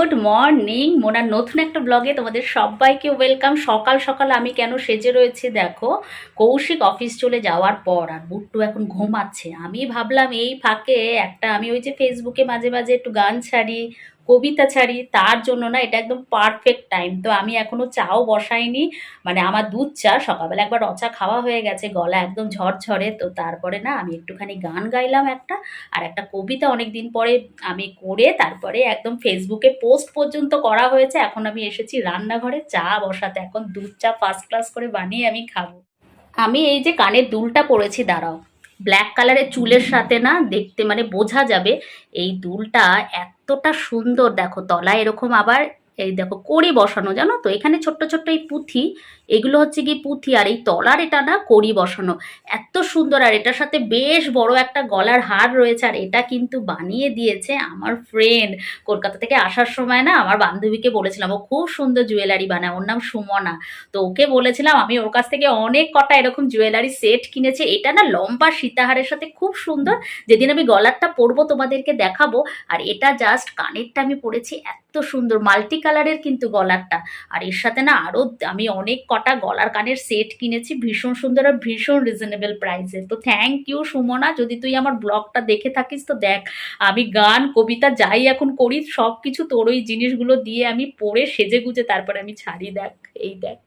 Good morning. মোনার নতুন একটা ব্লগে তোমাদের সবাইকে ওয়েলকাম। সকাল সকাল আমি কেন সেজে রয়েছি দেখো, কৌশিক অফিস চলে যাওয়ার পর আর বুট্টু এখন ঘুমাচ্ছে। আমি ভাবলাম এই ফাঁকে একটা আমি ওই যে ফেসবুকে মাঝে মাঝে একটু গান ছাড়ি কবিতা ছাড়ি, তার জন্য না এটা একদম পারফেক্ট টাইম তো আমি এখনও চাও বসাইনি। মানে আমার দুধ চা, সকালবেলা একবার রচা খাওয়া হয়ে গেছে, গলা একদম ঝরঝরে। তো তারপরে না আমি একটুখানি গান গাইলাম একটা, আর একটা কবিতা অনেক দিন পরে আমি করে তারপরে একদম ফেসবুকে পোস্ট পর্যন্ত করা হয়েছে। এখন আমি এসেছি রান্নাঘরে চা বসাতে। এখন দুধ চা ফার্স্ট ক্লাস করে বানিয়ে আমি খাব। আমি এই যে কানের দুলটা পরেছি, দাঁড়াও। ব্ল্যাক কালারের চুলের সাথে না দেখতে মানে বোঝা যাবে। এই দুলটা এতটা সুন্দর, দেখো, তলায় এরকম আবার এই দেখো কড়ি বসানো, জানো তো? এখানে ছোট্ট ছোট্ট এই পুঁথি, এগুলো হচ্ছে কি পুঁথি, আর এই তলার এটা না কড়ি বসানো। এত সুন্দর, আর এটার সাথে বেশ বড় একটা গলার হার রয়েছে, আর এটা কিন্তু বানিয়ে দিয়েছে আমার ফ্রেন্ড কলকাতা থেকে আসার সময় না আমার বান্ধবীকে বলেছিলাম, ও খুব সুন্দর জুয়েলারি বানায়, ওর নাম সুমনা। তো ওকে বলেছিলাম, আমি ওর কাছ থেকে অনেক কটা এরকম জুয়েলারি সেট কিনেছি। এটা না লম্বা সীতাহারের সাথে খুব সুন্দর। যেদিন আমি গলারটা পরবো তোমাদেরকে দেখাবো, আর এটা জাস্ট কানেরটা আমি পরেছি, এত সুন্দর মাল্টি কালারের কিন্তু গলারটা। আর এর সাথে না আরও আমি অনেক কটা গলার কানের সেট কিনেছি, ভীষণ সুন্দর আর ভীষণ রিজনেবল প্রাইসে তো থ্যাংক ইউ সুমনা, যদি তুই আমার ব্লগটা দেখে থাকিস তো দেখ, আমি গান, কবিতা যাই এখন করি সব কিছু তোর ওই জিনিসগুলো দিয়ে আমি পরে সেজে গুজে তারপরে আমি ছাড়ি, দেখ, এই দেখ।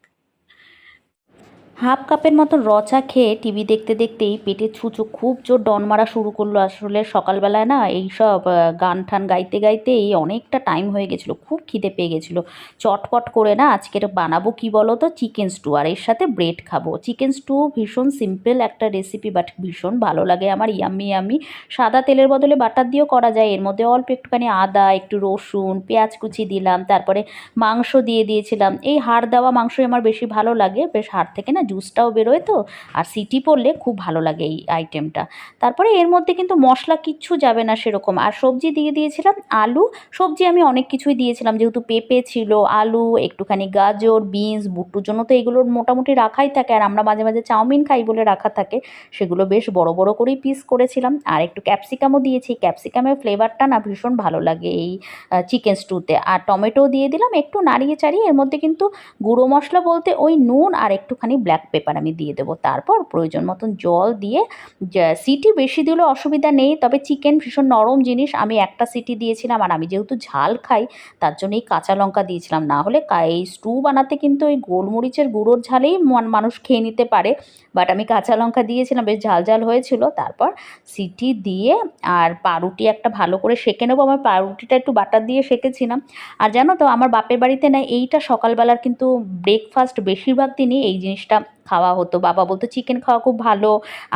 হাফ কাপের মতো রচা খেয়ে টিভি দেখতে দেখতেই পেটে ছুঁচো খুব জোর ডন মারা শুরু করল। আসলে সকালবেলায় না এই সব গান ঠান গাইতে গাইতে এই অনেকটা টাইম হয়ে গেছিল, খুব খিদে পেয়ে গেছিল। চটপট করে না আজকের বানাবো কি বলো তো চিকেন স্টু আর এর সাথে ব্রেড খাব। চিকেন স্টু ভীষণ সিম্পল একটা রেসিপি বাট ভীষণ ভালো লাগে আমার ইয়াম্মি ইয়াম্মি সাদা তেলের বদলে বাটার দিয়েও করা যায়। এর মধ্যে অল্প একটুখানি আদা, একটু রসুন, পেঁয়াজ কুচি দিলাম, তারপরে মাংস দিয়ে দিয়েছিলাম। এই হাড় দেওয়া মাংসই আমার বেশি ভালো লাগে। বেশ হাড় থেকে না জুসটাও বেরোয় তো, আর সিটি পড়লে খুব ভালো লাগে এই আইটেমটা তারপরে এর মধ্যে কিন্তু মশলা কিচ্ছু যাবে না সেরকম। আর সবজি দিয়ে দিয়েছিলাম আলু। সবজি আমি অনেক কিছুই দিয়েছিলাম, যেহেতু পেঁপে ছিল, আলু, একটুখানি গাজর, বিনস, বুট্টুর জন্য তো এগুলোর মোটামুটি রাখাই থাকে। আর আমরা মাঝে মাঝে চাউমিন খাই বলে রাখা থাকে, সেগুলো বেশ বড় বড় করেই পিস করেছিলাম। আর একটু ক্যাপসিকামও দিয়েছি। ক্যাপসিকামের ফ্লেভারটা না ভীষণ ভালো লাগে এই চিকেন স্টুতে আর টমেটো দিয়ে দিলাম একটু নাড়িয়ে চাড়িয়ে এর মধ্যে কিন্তু গুঁড়ো মশলা বলতে ওই নুন আর একটুখানি ব্ল্যাক পেপার আমি দিয়ে দেবো। তারপর প্রয়োজন মতন জল দিয়ে সিটি বেশি দিলেও অসুবিধা নেই, তবে চিকেন ভীষণ নরম জিনিস। আমি একটা সিটি দিয়েছিলাম আর আমি যেহেতু ঝাল খাই, তার জন্য এই কাঁচা লঙ্কা দিয়েছিলাম। না হলে এই স্টু বানাতে কিন্তু ওই গোলমরিচের গুঁড়োর ঝালেই মান- মানুষ খেয়ে নিতে পারে। বাট আমি কাঁচা লঙ্কা দিয়েছিলাম, বেশ ঝাল ঝাল হয়েছিল। তারপর সিটি দিয়ে আর পাউরুটি একটা ভালো করে সেঁকে নেব। আমার পাউরুটিটা একটু বাটার দিয়ে সেঁকেছিলাম। আর জানো তো, আমার বাপের বাড়িতে না, এইটা সকালবেলার কিন্তু ব্রেকফাস্ট বেশিরভাগ দিনই এই জিনিসটা খাওয়া হতো। বাবা বলতো চিকেন খাওয়া খুব ভালো।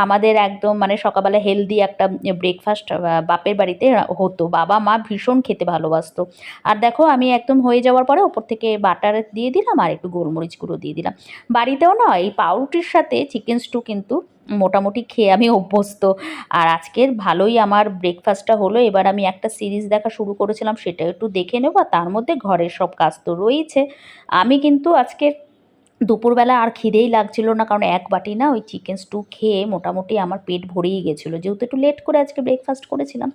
আমাদের একদম মানে সকালবেলা হেলদি একটা ব্রেকফাস্ট বাপের বাড়িতে হতো। বাবা, মা ভীষণ খেতে ভালোবাসতো। আর দেখো, আমি একদম হয়ে যাওয়ার পরে ওপর থেকে বাটার দিয়ে দিলাম আর একটু গোলমরিচ গুঁড়ো দিয়ে দিলাম। বাড়িতেও না, এই পাউরুটির সাথে চিকেন স্টু কিন্তু মোটামুটি খেয়ে আমি অভ্যস্ত। আর আজকের ভালোই আমার ব্রেকফাস্টটা হলো। এবার আমি একটা সিরিজ দেখা শুরু করেছিলাম, সেটা একটু দেখে নেব। আর তার মধ্যে ঘরের সব কাজ তো রয়েছে। আমি কিন্তু আজকে দুপুরবেলা আর খিদেই লাগছিল না, কারণ এক বাটি না ওই চিকেন স্টু খেয়ে মোটামুটি আমার পেট ভরেই গেছিল। যেহেতু একটু লেট করে আজকে ব্রেকফাস্ট করেছিলাম,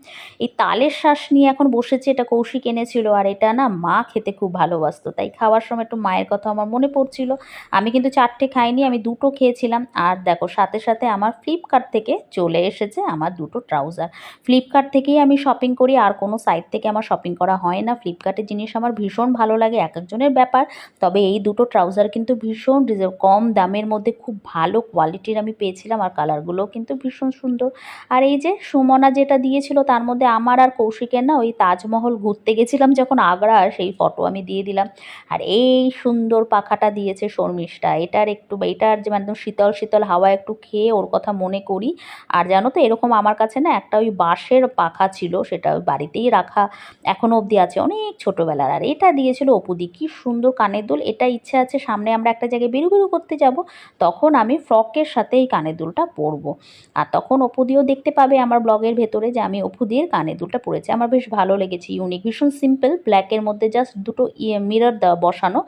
এই তালের শ্বাস নিয়ে এখন বসেছে, এটা কৌশিক এনেছিল, আর এটা না মা খেতে খুব ভালোবাসতো। তাই খাওয়ার সময় একটু মায়ের কথা আমার মনে পড়ছিল। আমি কিন্তু চারটে খাইনি, আমি দুটো খেয়েছিলাম। আর দেখো, সাথে সাথে আমার ফ্লিপকার্ট থেকে চলে এসেছে আমার দুটো ট্রাউজার ফ্লিপকার্ট থেকেই আমি শপিং করি, আর কোনো সাইট থেকে আমার শপিং করা হয় না। ফ্লিপকার্টের জিনিস আমার ভীষণ ভালো লাগে, এক একজনের ব্যাপার। তবে এই দুটো ট্রাউজার কিন্তু ভীষণ রিজে- কম দামের মধ্যে খুব ভালো কোয়ালিটির আমি পেয়েছিলাম আর কালারগুলোও কিন্তু ভীষণ সুন্দর। আর এই যে সুমনা যেটা দিয়েছিল তার মধ্যে আমার আর কৌশিকের না ওই তাজমহল ঘুরতে গেছিলাম যখন আগ্রা সেই ফটো আমি দিয়ে দিলাম। আর এই সুন্দর পাখাটা দিয়েছে শর্মিষ্ঠা। এটার একটু এটার যে একদম শীতল শীতল হাওয়া একটু খেয়ে ওর কথা মনে করি। আর জানো তো এরকম আমার কাছে না একটা ওই বাঁশের পাখা ছিল, সেটা ওই বাড়িতেই রাখা এখনও অবধি আছে, অনেক ছোটোবেলার। আর এটা দিয়েছিল অপুদি কি সুন্দর কানের দুল। এটা ইচ্ছে আছে সামনে আমরা একটা জায়গায় বেরু বেরু করতে যাব, তখন আমি ফ্রকের সাথে এই কানের দুলটা পরবো। আর তখন অপুদিও দেখতে পাবে আমার ব্লগের ভেতরে যে আমি অপুদির কানের দুলটা পরেছি। আমার বেশ ভালো লেগেছে ইউনিক ভীষণ সিম্পল ব্ল্যাকের মধ্যে জাস্ট দুটো মিরর বসানো।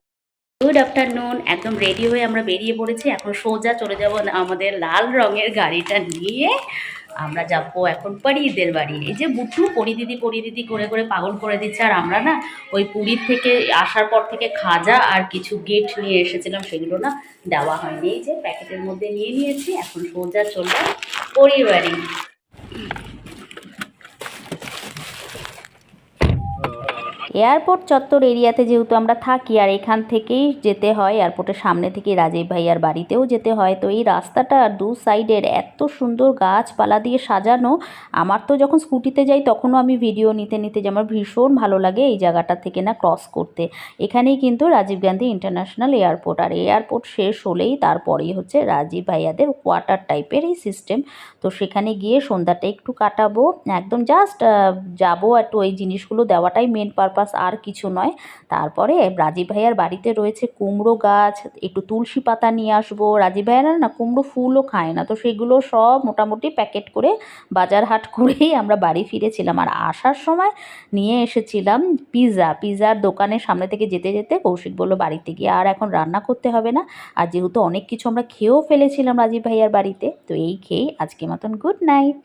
গুড আফটারনুন একদম রেডি হয়ে আমরা বেরিয়ে পড়েছি। এখন সোজা চলে যাব আমাদের লাল রঙের গাড়িটা নিয়ে। আমরা যাব এখন পরিদের বাড়ি। এই যে বুটু পরি দিদি পরি দিদি করে করে পাগল করে দিচ্ছে, আর আমরা না ওই পুরীর থেকে আসার পর থেকে খাজা আর কিছু গেট নিয়ে এসেছিলাম, সেগুলো না দেওয়া হয়নি। এই যে প্যাকেটের মধ্যে নিয়ে নিয়েছি, এখন সোজা চলবে পরিবারই এয়ারপোর্ট চত্বর এরিয়াতে যেহেতু আমরা থাকি, আর এখান থেকেই যেতে হয়, এয়ারপোর্টের সামনে থেকে রাজীব ভাইয়ার বাড়িতেও যেতে হয়, তো এই রাস্তাটা দু সাইডের এত সুন্দর গাছপালা দিয়ে সাজানো। আমার তো যখন স্কুটিতে যাই, তখনও আমি ভিডিও নিতে নিতে যে আমার ভীষণ ভালো লাগে এই জায়গাটা থেকে না ক্রস করতে। এখানেই কিন্তু রাজীব গান্ধী ইন্টারন্যাশনাল এয়ারপোর্ট আর এয়ারপোর্ট শেষ হলেই তারপরেই হচ্ছে রাজীব ভাইয়াদের কোয়ার্টার টাইপের এই সিস্টেম তো সেখানে গিয়ে সন্ধ্যাটা একটু কাটাবো, একদম জাস্ট যাব একটু ওই জিনিসগুলো দেওয়াটাই মেন পারপাস আর কিছু নয়। তারপরে রাজীব ভাইয়ার বাড়িতে রয়েছে কুমড়ো গাছ, একটু তুলসী পাতা নিয়ে আসব। রাজীব ভাইয়ারা না কুমড়ো ফুলও খায় না, তো সেগুলো সব মোটামুটি প্যাকেট করে বাজার হাট করেই আমরা বাড়ি ফিরেছিলাম। আর আসার সময় নিয়ে এসেছিলাম পিৎজা। পিৎজার দোকানের সামনে থেকে যেতে যেতে কৌশিক বলল, বাড়িতে গিয়ে আর এখন রান্না করতে হবে না। আর যেহেতু অনেক কিছু আমরা খেয়েও ফেলেছিলাম রাজীব ভাইয়ার বাড়িতে, তো এই খেয়েই আজকে মতন গুড নাইট